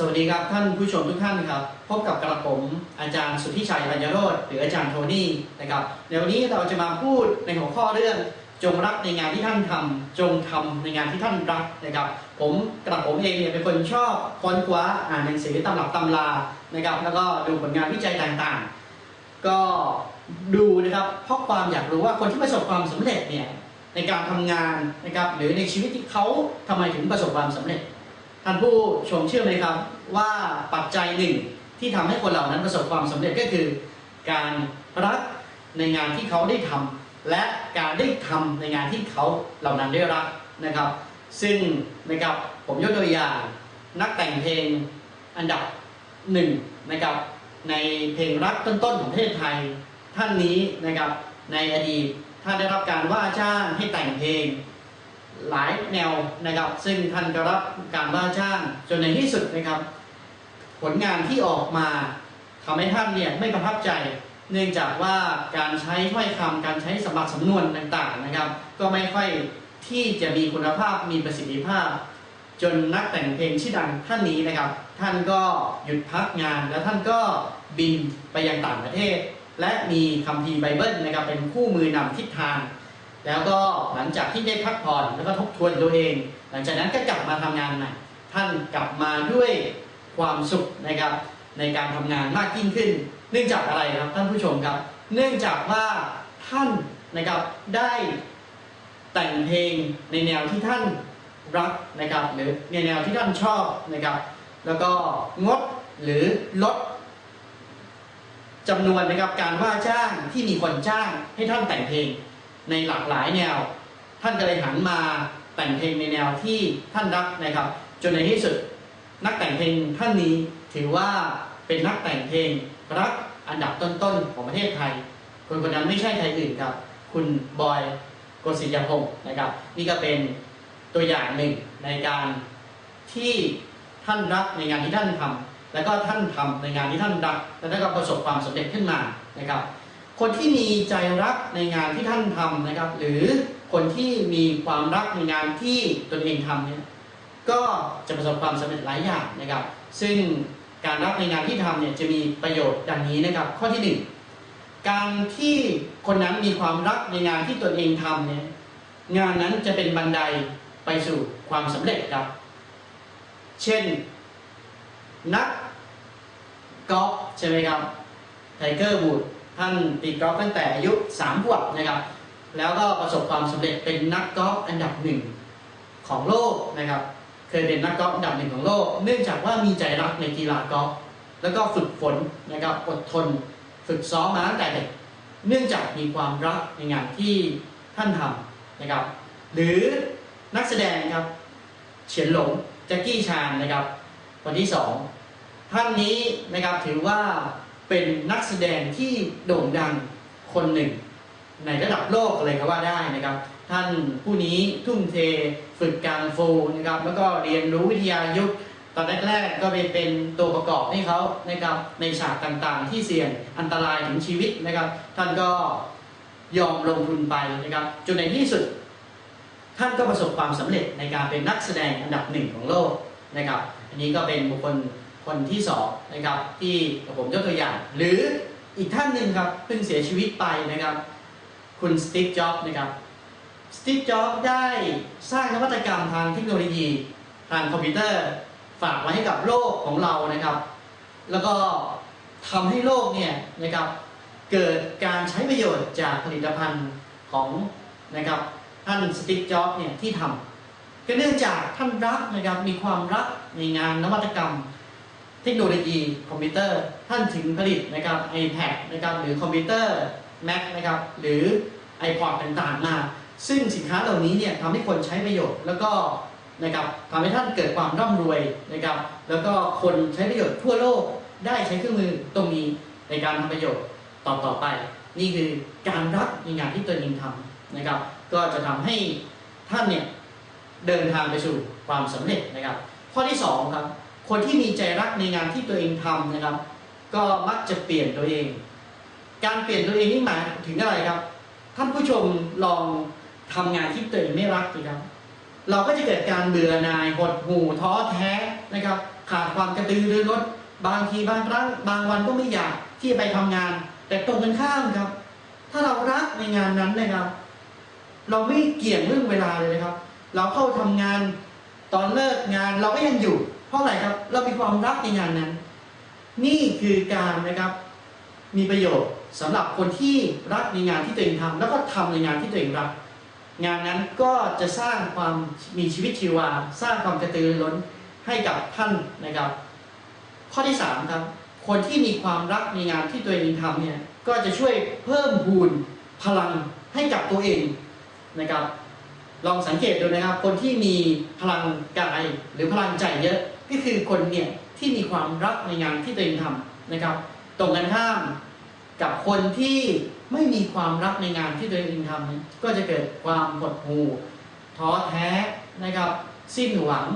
สวัสดีครับท่านผู้ชมทุกท่านครับ พบกับกระผมอาจารย์สุทธิชัยรัญญโรธหรืออาจารย์โทนี่นะครับในวันนี้เราจะมาพูดในหัวข้อเรื่องจงรักในงานที่ท่านทำจงทำในงานที่ท่านรักนะครับ ผมกระผมเองเนี่ยเป็นคนชอบค้นคว้าอ่านหนังสือตำรับตำรานะครับ แล้วก็ดูผลงานวิจัยต่างๆ ก็ดูนะครับเพราะความอยากรู้ว่าคนที่ประสบความสำเร็จเนี่ยในการทำงานนะครับหรือในชีวิตที่เขาทำไมถึงประสบความสำเร็จ ท่านผู้ชมเชื่อไหมครับ ว่าปัจจัยหนึ่งที่ทำให้คนเหล่านั้นประสบความสำเร็จก็คือ การรักในงานที่เขาได้ทำและการได้ทำในงานที่เขาเหล่านั้นได้รักนะครับ ซึ่งนะครับผมยกตัวอย่างนักแต่งเพลงอันดับหนึ่งนะครับในเพลงรักต้นๆของประเทศไทยท่านนี้นะครับในอดีตท่านได้รับการว่าจ้างให้แต่งเพลง หลายแนวนะครับ ซึ่งท่านก็รับการว่าจ้างจนในที่สุดนะครับ ผลงานที่ออกมาทำให้ท่านเนี่ยไม่ประทับใจ เนื่องจากว่าการใช้ถ้อยคำการใช้สมบัติสำนวนต่างๆนะครับ ก็ไม่ค่อยที่จะมีคุณภาพมีประสิทธิภาพ จนนักแต่งเพลงชื่อดังท่านนี้นะครับ ท่านก็หยุดพักงาน แล้วท่านก็บินไปยังต่างประเทศ และมีคัมภีร์ไบเบิลนะครับเป็นคู่มือนำทิศทาง แล้วก็หลังจากที่ได้พักผ่อนแล้วก็ทบทวนตัวเอง หลังจากนั้นก็กลับมาทำงานใหม่ท่านกลับมาด้วยความสุขนะครับ ในการทำงานมากยิ่งขึ้น เนื่องจากอะไรครับท่านผู้ชมครับ เนื่องจากว่าท่านนะครับได้แต่งเพลงในแนวที่ท่านรักนะครับ หรือในแนวที่ท่านชอบนะครับ แล้วก็งดหรือลดจำนวนนะครับการว่าจ้างที่มีคนจ้างให้ท่านแต่งเพลง ในหลากหลายแนว ท่านก็เลยหันมาแต่งเพลงในแนวที่ท่านรักนะครับ จนในที่สุดนักแต่งเพลงท่านนี้ถือว่าเป็นนักแต่งเพลงรักอันดับต้นๆของประเทศไทย คนคนนั้นไม่ใช่ใครอื่นครับ คุณบอยโกศิยพงศ์นะครับ นี่ก็เป็นตัวอย่างหนึ่งในการที่ท่านรักในงานที่ท่านทำแล้วก็ท่านทำในงานที่ท่านรัก แล้วก็ประสบความสำเร็จขึ้นมานะครับ คนที่มีใจรักในงานที่ท่านทำนะครับ หรือคนที่มีความรักในงานที่ตนเองทำเนี่ยก็จะประสบความสำเร็จหลายอย่างนะครับ ซึ่งการรักในงานที่ทำเนี่ยจะมีประโยชน์ดังนี้นะครับ ข้อที่หนึ่งการที่คนนั้นมีความรักในงานที่ตนเองทำเนี่ยงานนั้นจะเป็นบันไดไปสู่ความสำเร็จครับ เช่น นักกอล์ฟใช่ไหมครับไทเกอร์บูด ท่านตีกอล์ฟตั้งแต่อายุ3ขวบนะครับ แล้วก็ประสบความสำเร็จเป็นนักกอล์ฟอันดับหนึ่งของโลกนะครับ เคยเป็นนักกอล์ฟอันดับหนึ่งของโลก เนื่องจากว่ามีใจรักในกีฬากอล์ฟแล้วก็ฝึกฝนนะครับอดทนฝึกซ้อมมาตั้งแต่เด็กเนื่องจากมีความรักในงานที่ท่านทำนะครับ หรือนักแสดงครับเฉียนหลงแจ็คกี้ชานนะครับคนที่สองท่านนี้นะครับถือว่า เป็นนักแสดงที่โด่งดังคนหนึ่ง ในระดับโลกเลยก็ว่าได้นะครับ ท่านผู้นี้ทุ่มเทฝึกการฟูนะครับ แล้วก็เรียนรู้วิทยายุทธตอนแรกๆก็ไปเป็นตัวประกอบให้เขานะครับ ในฉากต่างๆ ที่เสี่ยงอันตรายถึงชีวิตนะครับ ท่านก็ยอมลงทุนไปนะครับ จนในที่สุด ท่านก็ประสบความสำเร็จในการเป็นนักแสดงอันดับหนึ่งของโลกนะครับ อันนี้ก็เป็นบุคคล คนที่สองนะครับที่ผมยกตัวอย่าง หรืออีกท่านหนึ่งครับเพิ่งเสียชีวิตไปนะครับ คุณสตีฟจ็อบนะครับสตีฟจ็อบได้สร้างนวัตกรรมทางเทคโนโลยี ทางคอมพิวเตอร์ ฝากไว้ให้กับโลกของเรานะครับ แล้วก็ทำให้โลกเนี่ยนะครับเกิดการใช้ประโยชน์จากผลิตภัณฑ์ของนะครับท่านสตีฟจ็อบเนี่ยที่ทำก็เนื่องจากท่านรักนะครับมีความรักในงานนวัตกรรม เทคโนโลยีคอมพิวเตอร์ท่านถึงผลิตนะครับ iPad นะครับหรือคอมพิวเตอร์ Mac นะครับหรือ iPod ต่างๆมาซึ่งสินค้าเหล่านี้เนี่ยทำให้คนใช้ประโยชน์แล้วก็นะครับทำให้ท่านเกิดความร่ำรวยนะครับ แล้วก็คนใช้ประโยชน์ทั่วโลกได้ใช้เครื่องมือตรงนี้ในการทำประโยชน์ต่อต่อไป นี่คือการรักในงานที่ตนเองทำนะครับ ก็จะทำให้ท่านเนี่ยเดินทางไปสู่ความสำเร็จนะครับ ข้อที่สองครับ คนที่มีใจรักในงานที่ตัวเองทำนะครับ ก็มักจะเปลี่ยนตัวเอง การเปลี่ยนตัวเองนี่หมายถึงอะไรครับท่านผู้ชมลองทำงานที่ตัวเองไม่รักสิครับ เราก็จะเกิดการเบื่อหน่ายหดหู่ท้อแท้นะครับ ขาดความกระตือรือร้นบางทีบางครั้งบางวันก็ไม่อยากที่จะไปทำงาน แต่ตรงกันข้ามครับ ถ้าเรารักในงานนั้นนะครับ เราไม่เกี่ยงเรื่องเวลาเลยนะครับ เราเข้าทำงานตอนเลิกงานเราก็ยังอยู่ เพราะอะไรครับ เรามีความรักในงานนั้น นี่คือการนะครับมีประโยชน์สำหรับคนที่รักในงานที่ตัวเองทำแล้วก็ทำในงานที่ตัวเองรัก งานนั้นก็จะสร้างความมีชีวิตชีวา สร้างความกระตือรือร้นให้กับท่านนะครับ ข้อที่สามครับคนที่มีความรักในงานที่ตัวเองทำเนี่ยก็จะช่วยเพิ่มพูนพลังให้กับตัวเองนะครับ ลองสังเกตดูนะครับ คนที่มีพลังกายหรือพลังใจเยอะ ก็คือคนเนี่ยที่มีความรักในงานที่ตัวเองทำนะครับ ตรงกันข้ามกับคนที่ไม่มีความรักในงานที่ตัวเองทำก็จะเกิดความหดหู่ท้อแท้นะครับ สิ้นหวัง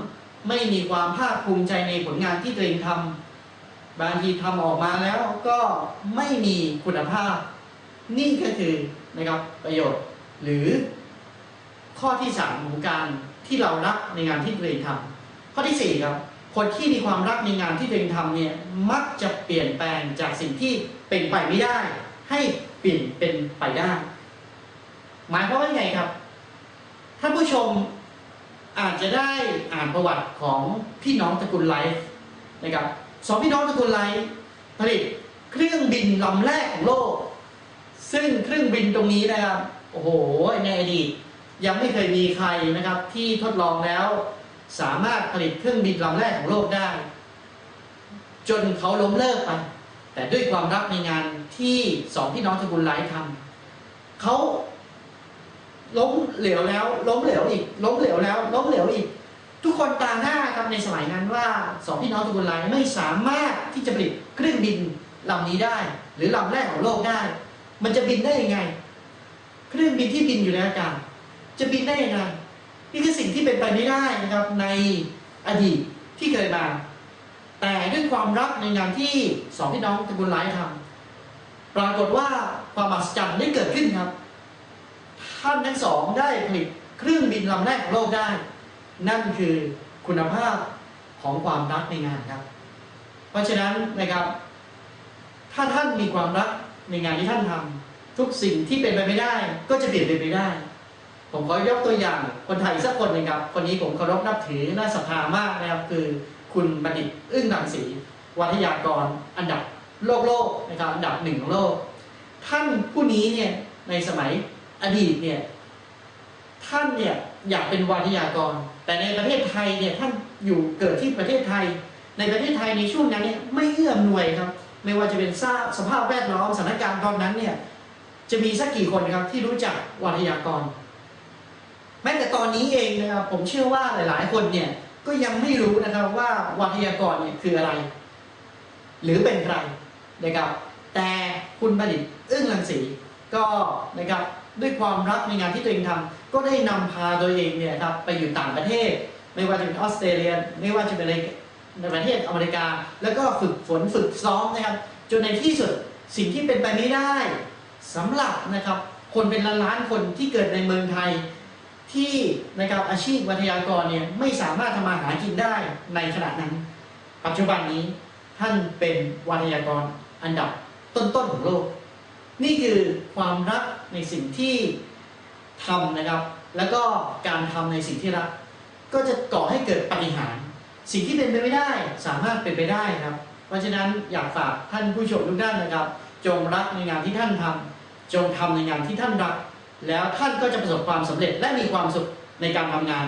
ไม่มีความภาคภูมิใจในผลงานที่ตัวเองทำบางทีทำออกมาแล้วก็ไม่มีคุณภาพ นี่ก็คือนะครับประโยชน์ หรือข้อที่สามของการที่เรารักในงานที่ตัวเองทำข้อที่สี่ครับ คนที่มีความรักในงานที่ตัวเองทำเนี่ยมักจะเปลี่ยนแปลงจากสิ่งที่เป็นไปไม่ได้ ให้เปลี่ยนเป็นไปได้ หมายความว่าไงครับท่านผู้ชมอาจจะได้อ่านประวัติของพี่น้องตระกูลไลฟ์นะครับสองพี่น้องตระกูลไลฟ์ผลิตเครื่องบินลำแรกของโลก ซึ่งเครื่องบินตรงนี้นะครับโอ้โหในอดีตยังไม่เคยมีใครนะครับที่ทดลองแล้ว สามารถผลิตเครื่องบินลำแรกของโลกได้ จนเขาล้มเลิกไป แต่ด้วยความรักในงานที่สองพี่น้องตระกูลไลท์ทำเขาล้มเหลวแล้ว ล้มเหลวอีก ล้มเหลวแล้ว ล้มเหลวอีก ทุกคนตาหน้าครับในสมัยนั้นว่าสองพี่น้องตระกูลไลท์ไม่สามารถที่จะผลิตเครื่องบินลำนี้ได้ หรือลำแรกของโลกได้ มันจะบินได้ยังไง เครื่องบินที่บินอยู่ในอากาศจะบินได้ยังไง นี่คือสิ่งที่เป็นไปไม่ได้นะครับในอดีตที่เคยมา แต่ด้วยความรักในงานที่สองพี่น้องตระกูลไลท์ทำปรากฏว่าความมหัศจรรย์ได้เกิดขึ้นครับ ท่านทั้งสองได้ผลิตเครื่องบินลำแรกของโลกได้ นั่นคือคุณภาพของความรักในงานครับ เพราะฉะนั้นนะครับ ถ้าท่านมีความรักในงานที่ท่านทำทุกสิ่งที่เป็นไปไม่ได้ ก็จะเปลี่ยนไปไม่ได้ ผมขอยกตัวอย่างคนไทยสักคนหนึ่งครับ คนนี้ผมเคารพนับถือน่าศรัทธามากนะครับ คือคุณบัณฑิตอึ้งรังสีวัทยากรอันดับโลกโลกนะครับอันดับหนึ่งของโลก ท่านผู้นี้เนี่ยในสมัยอดีตเนี่ยท่านเนี่ยอยากเป็นวิทยากร แต่ในประเทศไทยเนี่ยท่านอยู่เกิดที่ประเทศไทย ในประเทศไทยในช่วงนั้นเนี่ยไม่เอื้อมหน่วยครับ ไม่ว่าจะเป็นสร้าสภาพแวดล้อมสถานการณ์ตอนนั้นเนี่ยจะมีสักกี่คนครับที่รู้จักวิทยากร แม้แต่ตอนนี้เองนะครับผมเชื่อว่าหลาย ๆ คนเนี่ยก็ยังไม่รู้นะครับว่าวิทยากรเนี่ยคืออะไร หรือเป็นใครนะครับ แต่คุณบัณฑิตอึ้งรังสีก็นะครับด้วยความรักในงานที่ตัวเองทำก็ได้นำพาตัวเองเนี่ยครับไปอยู่ต่างประเทศ ไม่ว่าจะเป็นออสเตรเลียไม่ว่าจะเป็นในประเทศอเมริกา แล้วก็ฝึกฝนฝึกซ้อมนะครับ จนในที่สุดสิ่งที่เป็นไปไม่ได้สำหรับนะครับคนเป็นล้านล้านๆคนที่เกิดในเมืองไทย ที่นะครับอาชีพวิทยากรเนี่ยไม่สามารถทำมาหากินได้ในขณะนั้น ปัจจุบันนี้ท่านเป็นวิทยากรอันดับต้นๆของโลก นี่คือความรักในสิ่งที่ทำนะครับ แล้วก็การทำในสิ่งที่รัก ก็จะก่อให้เกิดปฏิหาร สิ่งที่เป็นไปไม่ได้สามารถเป็นไปได้ครับ เพราะฉะนั้นอยากฝากท่านผู้ชมทุกท่านนะครับ จงรักในงานที่ท่านทำจงทำในงานที่ท่านรัก แล้วท่านก็จะประสบความสำเร็จและมีความสุขในการทำงาน